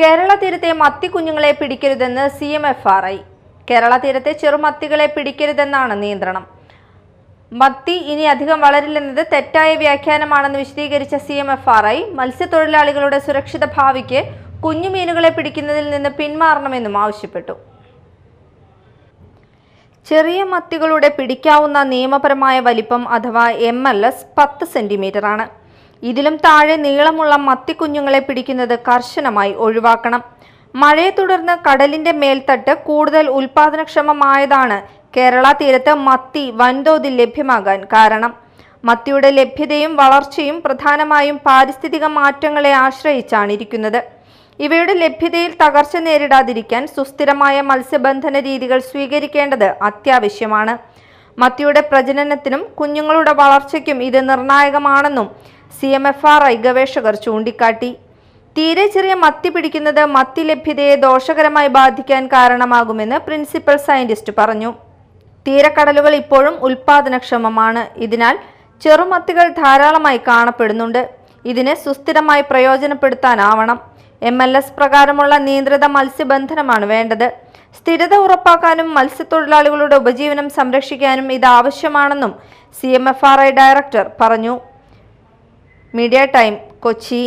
കേരള തീരത്തെ മത്തി കുഞ്ഞുങ്ങളെ പിടിക്കരുതെന്ന് C M F R I. Kerala തീരത്തെ ചെറുമത്തികളെ പിടിക്കരുതെന്നാണ് നിയന്ത്രണം. മത്തി ഇനി അധികം വളരില്ലെന്നത് തെറ്റായ വ്യാഖ്യാനമാണെന്ന് വിശദീകരിച്ച C M F R I മത്സ്യത്തൊഴിലാളികളുടെ സുരക്ഷിത ഭാവിക്ക് കുഞ്ഞുമീനുകളെ പിടിക്കുന്നതിൽ നിന്ന് പിന്മാറണമെന്നും ആവശ്യപ്പെട്ടു. ചെറിയ മത്തികളുടെ പിടിക്കാവുന്ന നിയമപരമായ വലിപ്പം അഥവാ എം എൽ എസ് പത്ത് സെന്റിമീറ്റർ ആണ് ഇതിലും താഴെ നീളമുള്ള മത്തിക്കുഞ്ഞുങ്ങളെ പിടിക്കുന്നത് കർശനമായി ഒഴിവാക്കണം. മഴയെ തുടർന്ന് കടലിന്റെ മേൽത്തട്ട് കൂടുതൽ ഉൽപാദനക്ഷമമായതാണ്. കേരള തീരത്ത് മത്തി വൻതോതിൽ ലഭ്യമാകാൻ കാരണം. മത്തിയുടെ ലഭ്യതയും വളർച്ചയും പ്രധാനമായും പാരിസ്ഥിതിക മാറ്റങ്ങളെ ആശ്രയിച്ചാണ് ഇരിക്കുന്നത്. ഇവയുടെ ലഭ്യതയിൽ തകർച്ച നേരിടാതിരിക്കാൻ സുസ്ഥിരമായ മത്സ്യബന്ധന രീതികൾ സ്വീകരിക്കേണ്ടത് അത്യാവശ്യമാണ്. മത്തിയുടെ പ്രജനനത്തിനും കുഞ്ഞുങ്ങളുടെ വളർച്ചയ്ക്കും ഇത് നിർണായകമാണെന്നും C M F R I ഗവേഷകർ ചൂണ്ടിക്കാട്ടി. തീരെ ചെറിയ മത്തി പിടിക്കുന്നത് മത്തി ലഭ്യതയെ ദോഷകരമായി ബാധിക്കാൻ കാരണമാകുമെന്ന് പ്രിൻസിപ്പൽ സയന്റിസ്റ്റ് പറഞ്ഞു. തീരക്കടലുകൾ ഇപ്പോഴും ഉൽപാദനക്ഷമമാണ്. ഇതിനാൽ ചെറുമത്തികൾ ധാരാളമായി കാണപ്പെടുന്നുണ്ട്. ഇതിനെ സുസ്ഥിരമായി പ്രയോജനപ്പെടുത്താനാവണം. എം എൽ എസ് പ്രകാരമുള്ള നിയന്ത്രിത മത്സ്യബന്ധനമാണ് വേണ്ടത്. സ്ഥിരത ഉറപ്പാക്കാനും മത്സ്യത്തൊഴിലാളികളുടെ ഉപജീവനം സംരക്ഷിക്കാനും ഇത് ആവശ്യമാണെന്നും സി ഡയറക്ടർ പറഞ്ഞു. Media time Kochi.